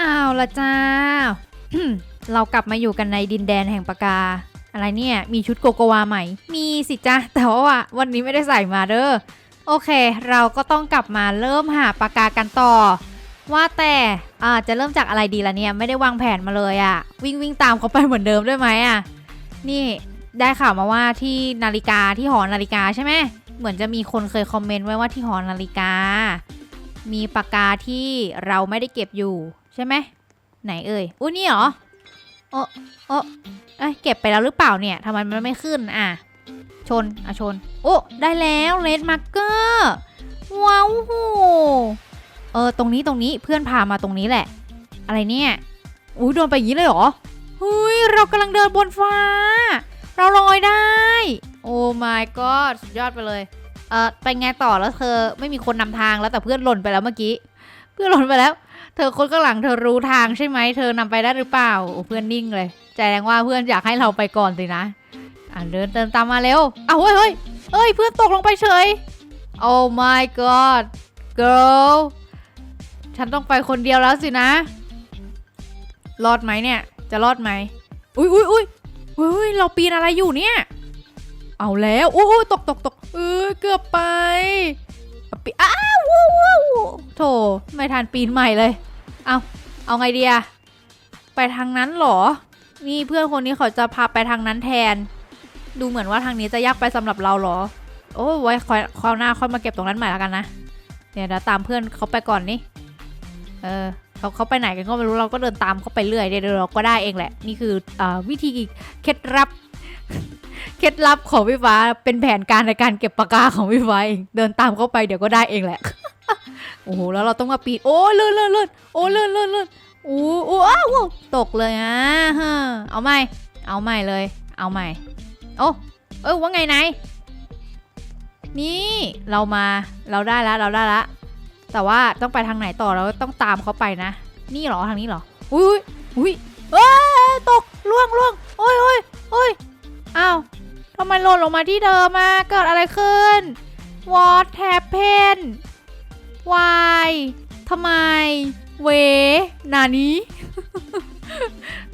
อ้าวละจ้า เรากลับมาอยู่กันในดินแดนแห่งปากา อะไรเนี่ย มีชุดโกโกวาใหม่ มีสิจ้าแต่ว่าวันนี้ไม่ได้ใส่มาเด้อ โอเค เราก็ต้องกลับมาเริ่มหาปากากันต่อ ว่าแต่อาจะเริ่มจากอะไรดีล่ะเนี่ย ไม่ได้วางแผนมาเลยอะวิ่งวิ่งตามเขาไปเหมือนเดิมได้ไหมอะนี่ได้ข่าวมาว่าที่นาฬิกาที่หอนาฬิกาใช่ไหมเหมือนจะมีคนเคยคอมเมนต์ไว้ว่าที่หอนาฬิกา มีปากกาที่เราไม่ได้เก็บอยู่ ใช่ไหมไหนเอ่ยอุ้ยนี่เหรอโอ้โอ้เอ้ยเก็บไปแล้วหรือเปล่าเนี่ยทำไมมันไม่ขึ้นอะชนอะชน โอ้ได้แล้วเลดมาร์เกอร์ว้าวโหเออตรงนี้ตรงนี้เพื่อนพามาตรงนี้แหละ อะไรเนี่ยอุ้ยโดนไปอย่างนี้เลยเหรอเฮ้ยเรากำลังเดินบนฟ้า เราลอยได้ โอ้ my god สุดยอดไปเลย เออไปไงต่อแล้วเธอไม่มีคนนำทางแล้วแต่เพื่อนหล่นไปแล้วเมื่อกี้ เพื่อนหล่นไปแล้ว เธอคนข้างหลังเธอรู้ทางใช่ไหมเธอนำไปได้หรือเปล่าโอ้เพื่อนนิ่งเลยแสดงว่าเพื่อนอยากให้เราไปก่อนสินะอะเดินเดินตามมาเร็วเอาเฮ้ยเฮ้ยเอ้ยเพื่อนตกลงไปเฉย Oh my god girl ฉันต้องไปคนเดียวแล้วสินะ รอดไหมเนี่ย จะรอดไหมอุ้ยอุ้ยอุ้ยอุ้ยเราปีนอะไรอยู่เนี่ย เอาแล้วโอ้ยตกตกตกเออเกือบไป ปีอ้าวว้าวว้าวโถไม่ทันปีนใหม่เลย เอาเอาไงดีอะไปทางนั้นเหรอ นี่เพื่อนคนนี้เขาจะพาไปทางนั้นแทน ดูเหมือนว่าทางนี้จะยากไปสำหรับเราเหรอ โอ้ไว้คอยคราวหน้าค่อยมาเก็บตรงนั้นใหม่แล้วกันนะเดี๋ยวเราตามเพื่อนเขาไปก่อนนี่ เออเขาเขาไปไหนกันก็ไม่รู้เราก็เดินตามเขาไปเรื่อยเดี๋ยวเราก็ได้เองแหละ นี่คืออาวิธีเคล็ดลับ เคล็ดลับของพี่ฟ้าเป็นแผนการในการเก็บปากกาของพี่ฟ้าเองเดินตามเข้าไปเดี๋ยวก็ได้เองแหละ โอ้โหแล้วเราต้องมาปีนโอ้เลื่อนเลื่อนเลื่อนโอ้เลื่อนเลื่อนเลื่อนโอ้โอ้อ้าวโอ้ตกเลยอะเอาใหม่ เอาใหม่เลย เอาใหม่โอ้เออว่าไงนายนี่เรามาเราได้แล้วเราได้แล้วแต่ว่าต้องไปทางไหนต่อเราต้องตามเขาไปนะ นี่หรอทางนี้หรออุ้ยอุ้ยเอ้ยตกล่วงล่วงโอ้ยโอ้ยโอ้ย อ้าวทำไมหล่นลงมาที่เดิมมาเกิดอะไรขึ้น What happened Why ทำไม เว นานี้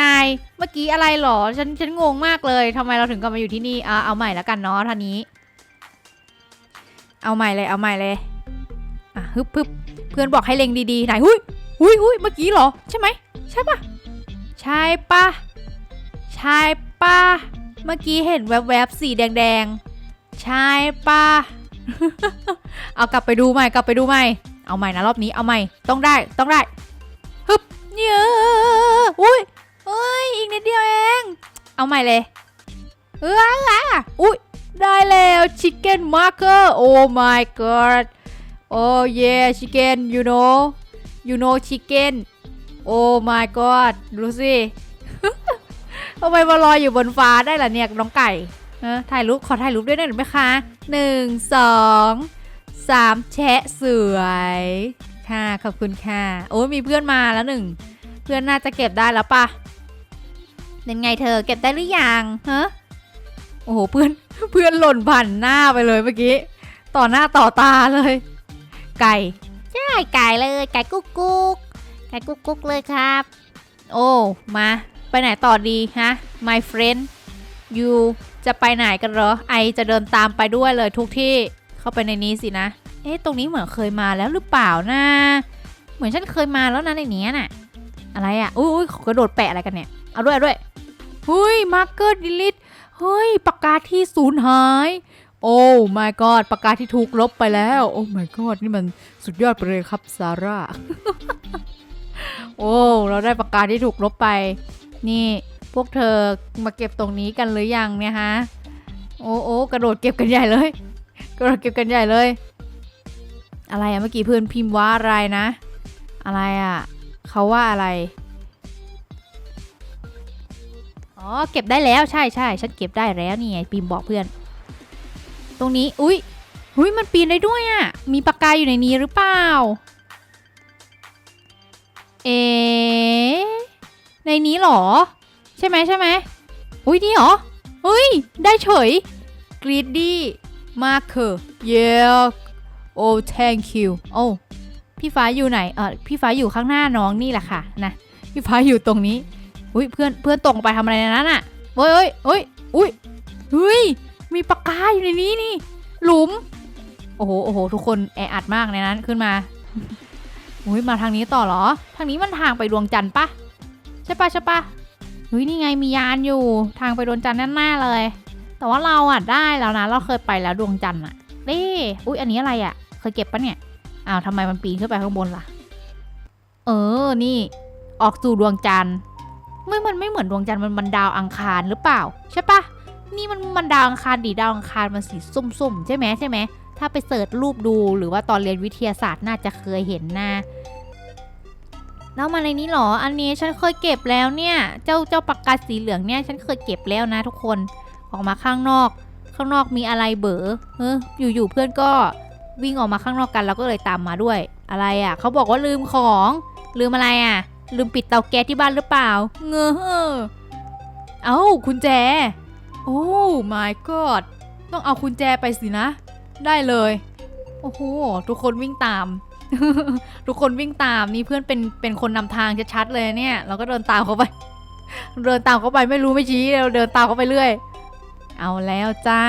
นาย เมื่อกี้อะไรหรอ ฉัน ฉันงงมากเลย ทำไมเราถึงกลับมาอยู่ที่นี่อะเอาใหม่แล้วกันเนาะท่านี้ เอาใหม่เลย เอาใหม่เลย อะฮึบฮึบเพื่อนบอกให้เล็งดีๆ ไหนหุยหุยหุยเมื่อกี้หรอ ใช่ไหม ใช่ปะใช่ปะใช่ปะ มื่อกี้เห็นแวบๆสีแดงๆ ใช่ปะเอากลับไปดูใหม่กลับไปดูใหม่ เอาใหม่นะรอบนี้เอาใหม่ ต้องได้ต้องได้ฮึบเนี่ยอุ้ยเอ้ยอีกนิดเดียวเอง เอาใหม่เลยเอออะอุ้ยได้แล้วชิคเก้นมาร์เกอร์โอ้ my god โอ้ yeah chicken you know you know chicken โอ้ my god ดูสิ ทำไมมาลอยอยู่บนฟ้าได้ล่ะเนี่ยน้องไก่เออถ่ายรูปขอถ่ายรูปด้วยได้หรือไหมคะหนึ่งสองสามแชะสวยค่ะขอบคุณค่ะ โอ้ยมีเพื่อนมาแล้วหนึ่งเพื่อนน่าจะเก็บได้แล้วปะเป็นไงเธอเก็บได้หรือยังฮะโอ้โหเพื่อนเพื่อนหล่นผ่านหน้าไปเลยเมื่อกี้ ต่อหน้าต่อตาเลย ไก่ใช่ไก่เลย ไก่กุ๊กกุ๊กไก่กุ๊กกุ๊กเลยครับ โอ้มา ไปไหนต่อดีฮะ my friend you จะไปไหนกันเหรอ ไอจะเดินตามไปด้วยเลยทุกที่ เข้าไปในนี้สินะ เอ๊ะ ตรงนี้เหมือนเคยมาแล้วหรือเปล่านะ เหมือนฉันเคยมาแล้วนะในนี้น่ะ อะไรอะ อุ้ยกระโดดแปะอะไรกันเนี่ย เอาด้วยเอาด้วยเฮ้ย มาร์เกอร์ดิลิทเฮ้ย ปากกาที่สูญหาย โอ้ my god ปากกาที่ถูกลบไปแล้ว โอ้ my god นี่มันสุดยอดไปเลยครับซาร่า โอ้ เราได้ปากกาที่ถูกลบไป นี่พวกเธอมาเก็บตรงนี้กันหรือยังเนี่ยฮะ โอ้โอ้กระโดดเก็บกันใหญ่เลย กระโดดเก็บกันใหญ่เลย อะไรอะเมื่อกี้เพื่อนพิมพ์ว่าอะไรนะ อะไรอะเขาว่าอะไร อ๋อเก็บได้แล้วใช่ใช่ฉันเก็บได้แล้วนี่ไงพิมพ์บอกเพื่อน ตรงนี้อุ้ยอุ้ยมันปีนได้ด้วยอะมีปากกาอยู่ในนี้หรือเปล่า เอ๊ ในนี้หรอ ใช่ไหมใช่ไหมอุ้ยนี่หรอเฮ้ยได้เฉย greedy marker yeah oh thank you โอ้พี่ฟ้าอยู่ไหนเออพี่ฟ้าอยู่ข้างหน้าน้องนี่แหละค่ะนะพี่ฟ้าอยู่ตรงนี้อุ้ยเพื่อนเพื่อนตรงไปทำอะไรในนั้นอะเฮ้ยเฮ้ยเฮ้ยอุ้ยเฮ้ยมีปากกาอยู่ในนี้นี่ หลุม โอ้โห โอ้โห ทุกคนแออัดมากในนั้นขึ้นมา อุ้ยมาทางนี้ต่อเหรอ ทางนี้มันทางไปดวงจันทร์ปะ ช่ปะใช่ปะเฮ้ยนี่ไงมียานอยู่ทางไปดวงจันทร์แน่ๆเลย แต่ว่าเราอะได้แล้วนะ เราเคยไปแล้วดวงจันทร์อะเด้อุ้ยอันนี้อะไรอะ เคยเก็บปะเนี่ยอ้าวทำไมมันปีนขึ้นไปข้างบนล่ะ เออนี่ ออกสู่ดวงจันทร์ไม่มันไม่เหมือนดวงจันทร์มันมันดาวอังคารหรือเปล่า ใช่ปะนี่มันมันดาวอังคารดีดาวอังคารมันสีส้มๆใช่ไหมใช่ไหมถ้าไปเสิร์ชรูปดูหรือว่าตอนเรียนวิทยาศาสตร์น่าจะเคยเห็นนะ แล้วมาในนี้หรอ อันนี้ฉันเคยเก็บแล้วเนี่ย เจ้าเจ้าปากกาสีเหลืองเนี่ยฉันเคยเก็บแล้วนะทุกคน ออกมาข้างนอก ข้างนอกมีอะไรเบ๋อเอออยู่ๆเพื่อนก็วิ่งออกมาข้างนอกกันเราก็เลยตามมาด้วย อะไรอะ เขาบอกว่าลืมของ ลืมอะไรอะ ลืมปิดเตาแก๊สที่บ้านหรือเปล่า เงอเอ้าคุณแจ โอ้ my god ต้องเอาคุณแจไปสินะ ได้เลย โอ้โห ทุกคนวิ่งตาม ทุกคนวิ่งตามนี่เพื่อนเป็นเป็นคนนำทางชัดๆเลยเนี่ย เราก็เดินตามเขาไป เดินตามเขาไปไม่รู้ไม่ชี้เราเดินตามเขาไปเรื่อย เอาแล้วจ้า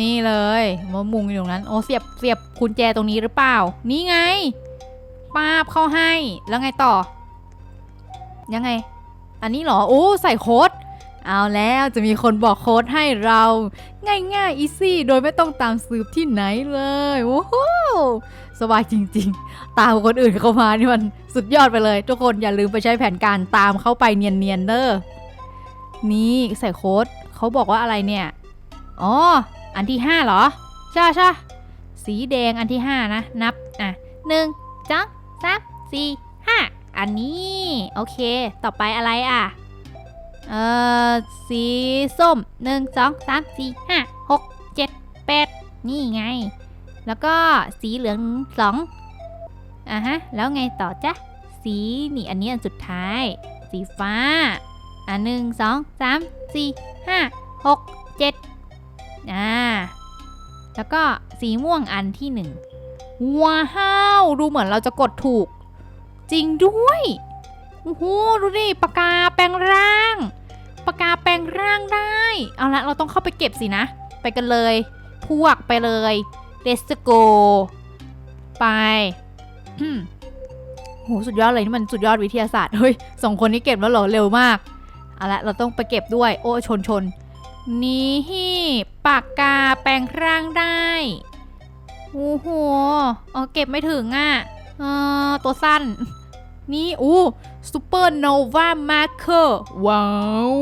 นี่เลยมะมุงอยู่ตรงนั้น โอ้เสียบเสียบกุญแจตรงนี้หรือเปล่า นี่ไงป้าบเข้าให้แล้วไงต่อ ยังไง อันนี้เหรอโอ้ใส่โค้ดเอาแล้วจะมีคนบอกโค้ดให้เรา ง่ายๆอีซี่โดยไม่ต้องตามสืบที่ไหนเลยโอ้โห สบายจริง ๆ ตามคนอื่นเข้ามานี่มันสุดยอดไปเลย ทุกคนอย่าลืมไปใช้แผนการตามเข้าไปเนียนๆเด้อนี่ใส่โค้ดเขาบอกว่าอะไรเนี่ย อ๋อ อันที่ห้าเหรอ ใช่ใช่สีแดงอันที่ห้านะ นับ อะหนึ่งจังสามสี่ห้าอันนี้ โอเค ต่อไปอะไรอะ เอ่อ สีส้มหนึ่งสองสามสี่ห้าหกเจ็ดแปดนี่ไง แล้วก็สีเหลืองสองอะฮะ แล้วไงต่อจ๊ะ สีนี่อันนี้อันสุดท้าย สีฟ้า อะหนึ่งสองสามสี่ห้าหกเจ็ดอ่า แล้วก็สีม่วงอันที่หนึ่งว้าวดูเหมือนเราจะกดถูก จริงด้วยโอ้โหดูดิปากกาแปลงร่างปากกาแปลงร่างได้ เอาละเราต้องเข้าไปเก็บสินะ ไปกันเลย พวกไปเลย let's go ไปโหสุดยอดเลยนี่มันสุดยอดวิทยาศาสตร์ เฮ้ยสองคนนี้เก็บแล้วเหรอเร็วมากเอาละเราต้องไปเก็บด้วย โอ้ชนชน นี่ปากกาแปลงร่างได้โอ้โหเออเก็บไม่ถึงอะเออตัวสั้น นี่อู้ซูเปอร์โนวามาร์เคอร์ว้าว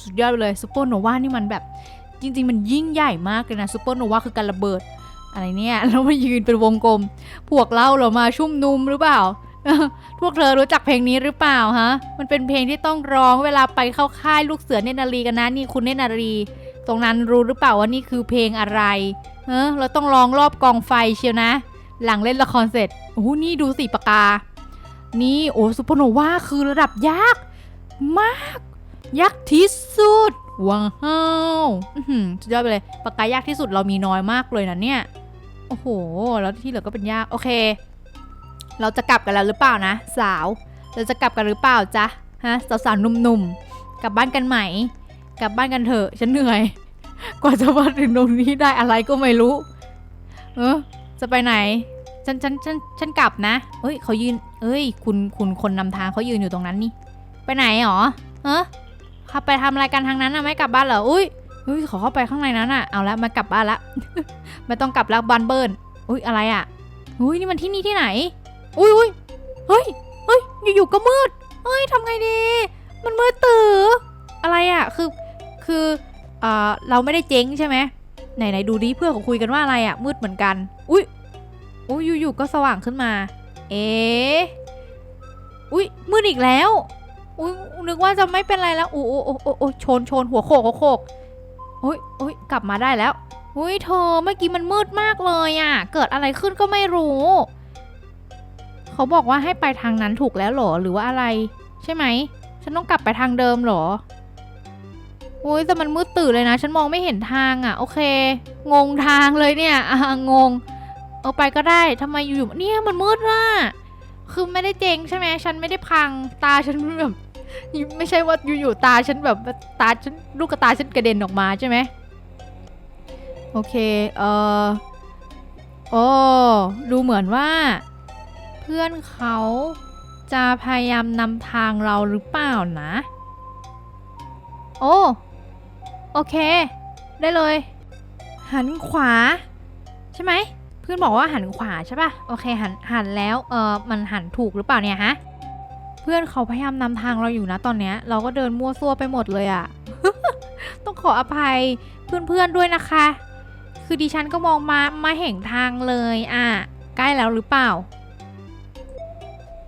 สุดยอดไปเลยซูเปอร์โนวานี่มันแบบ จริง ๆ มันยิ่งใหญ่มากเลยนะซูเปอร์โนวาคือการระเบิด อะไรเนี่ยแล้วมายืนเป็นวงกลม พวกเราเหรามาชุ่มนุมหรือเปล่า พวกเธอรู้จักเพลงนี้หรือเปล่าฮะ มันเป็นเพลงที่ต้องร้องเวลาไปเข้าค่ายลูกเสือเนนารีกันนะนี่คุณเนนารี ตรงนั้นรู้หรือเปล่าว่านี่คือเพลงอะไร เออเราต้องร้องรอบกองไฟเชียวนะ หลังเล่นละครเสร็จโอ้โหนี่ดูสิปากกา นี่โอ้ซูเปอร์โนวาคือระดับยักมาก ยักษ์ที่สุดว้าวอือหือสุดยอดไปเลยปากกายักที่สุดเรามีน้อยมากเลยนะเนี่ย โอ้โห แล้วที่เหลือก็เป็นยาก โอเค เราจะกลับกันแล้วหรือเปล่านะ สาว เราจะกลับกันหรือเปล่าจ๊ะ ฮะ สาวๆหนุ่มๆ กลับบ้านกันไหม กลับบ้านกันเถอะ ฉันเหนื่อย กว่าจะมาถึงตรงนี้ได้อะไรก็ไม่รู้ เออ จะไปไหน ฉันฉันฉันฉันกลับนะ เอ้ย เขายืน เอ้ย คุณคุณคนนำทางเขายืนอยู่ตรงนั้นนี่ ไปไหนหรอ เออเขาไปทำอะไรกันทางนั้นนะไม่กลับบ้านเหรอ อุ้ย เฮ้ยขอเข้าไปข้างในนั้นอะเอาละมากลับบ้านละ ไม่ต้องกลับแล้วบานเบิร์นอุ้ยอะไรอะอุ้ยนี่มันที่นี่ที่ไหน อุ้ยอุ้ยเฮ้ยเฮ้ยอยู่ๆก็มืดเฮ้ยทำไงดี มันมืดตื่ออะไรอะคือคือเอ่อเราไม่ได้เจ๊งใช่ไหมไหนไหนดูดิเพื่อนเขาคุยกันว่าอะไรอะ มืดเหมือนกัน อุ้ยอุ้ยอยู่ๆก็สว่างขึ้นมา เอ๊อุ้ยมืดอีกแล้ว อุ้ยนึกว่าจะไม่เป็นไรแล้วโอ้โอ้โอ้โอ้โอ้ชนชนหัวโขกหัวโขก อุ้ยอุ้ยกลับมาได้แล้วอุ้ยเธอเมื่อกี้มันมืดมากเลยอะ่ะ เกิดอะไรขึ้นก็ไม่รู้ เขาบอกว่าให้ไปทางนั้นถูกแล้วเหรอหรือว่าอะไร ใช่ไหม ฉันต้องกลับไปทางเดิมเหรออุ้ยแต่มันมืดตื่นเลยนะ ฉันมองไม่เห็นทางอะ่ะ โอเค งงทางเลยเนี่ยอะงง เออไปก็ได้ทำไมอยู่ๆเนี่ยมันมืดว่ะคือไม่ได้เจงใช่ไหมฉันไม่ได้พังตาฉันแบบ ไม่ใช่ว่าอยู่ๆตาฉันแบบตาฉันลูกตาฉันกระเด็นออกมาใช่ไหมโอเค เออโอ้ดูเหมือนว่า เพื่อนเขาจะพยายามนำทางเราหรือเปล่านะ โอ้โอเค ได้เลย หันขวา ใช่ไหม เพื่อนบอกว่าหันขวาใช่ปะโอเคหันหันแล้ว เออมันหันถูกหรือเปล่าเนี่ยฮะ พื่อนเขาพยายามนำทางเราอยู่นะตอนเนี้ย เราก็เดินมั่วซั่วไปหมดเลยอะต้องขออภัยเพื่อนๆด้วยนะคะ คือดิฉันก็มองมามาเห็นทางเลยอะใกล้แล้วหรือเปล่า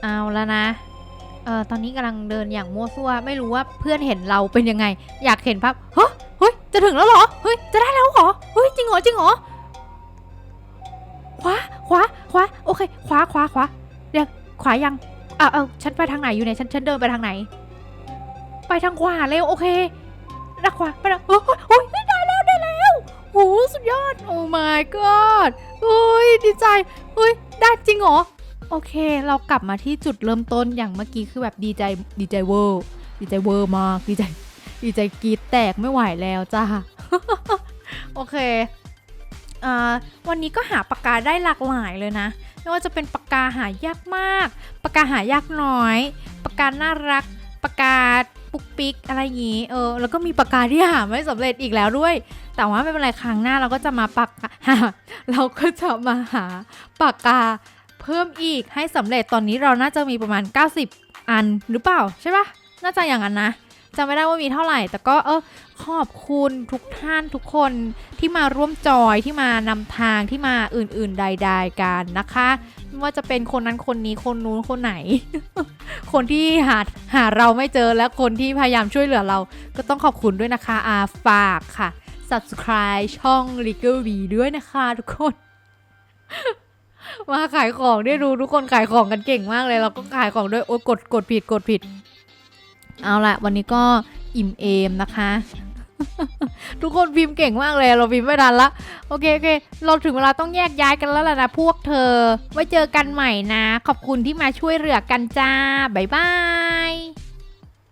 เอาแล้วนะเออตอนนี้กำลังเดินอย่างมั่วซั่ว ไม่รู้ว่าเพื่อนเห็นเราเป็นยังไง อยากเห็นภาพเฮ้ยเฮ้ยจะถึงแล้วเหรอเฮ้ยจะได้แล้วเหรอเฮ้ยจริงเหรอจริงเหรอขวาขวาขวาโอเค ขวาขวาขวาเดี๋ยวขวายัง อ่าเอาฉันไปทางไหนอยู่เนี่ยฉันฉันเดินไปทางไหน ไปทางขวาเร็วโอเคด้านขวาไปทางโอ้ยโอ้ยได้แล้วได้แล้วโอ้สุดยอดโอ้ my god โอ้ยดีใจเฮ้ยได้จริงเหรอโอเค เรากลับมาที่จุดเริ่มต้นอย่างเมื่อกี้คือแบบดีใจดีใจเวอร์ดีใจเวอร์มากดีใจดีใจกรีดแตกไม่ไหวแล้วจ้าโอเควันนี้ก็หาปากกาได้หลากหลายเลยนะ ไม่ว่าจะเป็นปากกาหายากมาก ปากกาหายากน้อย ปากกาน่ารัก ปากกาปุกปิกอะไรอย่างนี้ เออ แล้วก็มีปากกาที่หาไม่สำเร็จอีกแล้วด้วย แต่ว่าไม่เป็นไรครั้งหน้าเราก็จะมาปากาเราก็จะมาหาปากกาเพิ่มอีกให้สำเร็จตอนนี้เราน่าจะมีประมาณ 90 อันหรือเปล่าใช่ปะน่าจะอย่างนั้นนะ จำไม่ได้ว่ามีเท่าไหร่ แต่ก็เออขอบคุณทุกท่านทุกคนที่มาร่วมจอยที่มานำทางที่มาอื่น ๆ ใด ๆ กันนะคะไม่ว่าจะเป็นคนนั้นคนนี้คนนู้นคนไหน คนที่หาหาเราไม่เจอและคนที่พยายามช่วยเหลือเรา ก็ต้องขอบคุณด้วยนะคะอาฝากค่ะ subscribe ช่อง Legal V ด้วยนะคะทุกคน มาขายของได้ดูทุกคนขายของกันเก่งมากเลย เราก็ขายของด้วยโอ้กดกดผิดกดผิด เอาละวันนี้ก็อิ่มเอมนะคะ ทุกคนพิมพ์เก่งมากเลย เราพิมพ์ไม่ทันละโอเคโอเค เราถึงเวลาต้องแยกย้ายกันแล้วล่ะนะพวกเธอ ไว้เจอกันใหม่นะ ขอบคุณที่มาช่วยเหลือกันจ้า บ๊ายบาย